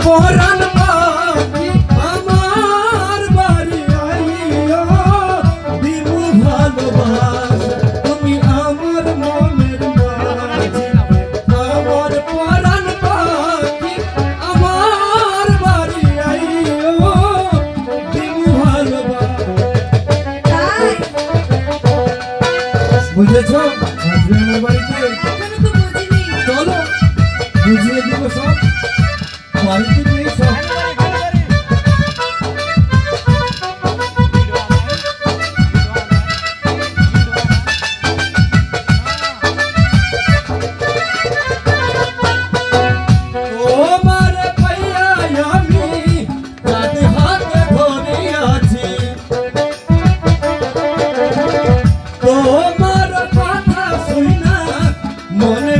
পরাণ আমার বাড়ি আইয়া দিবু ভালোবাস তুমি আমার মনের মাঝে আমার পরাণ পাখি বুঝেছ? হাজবেন্ডের বাড়িতে মনে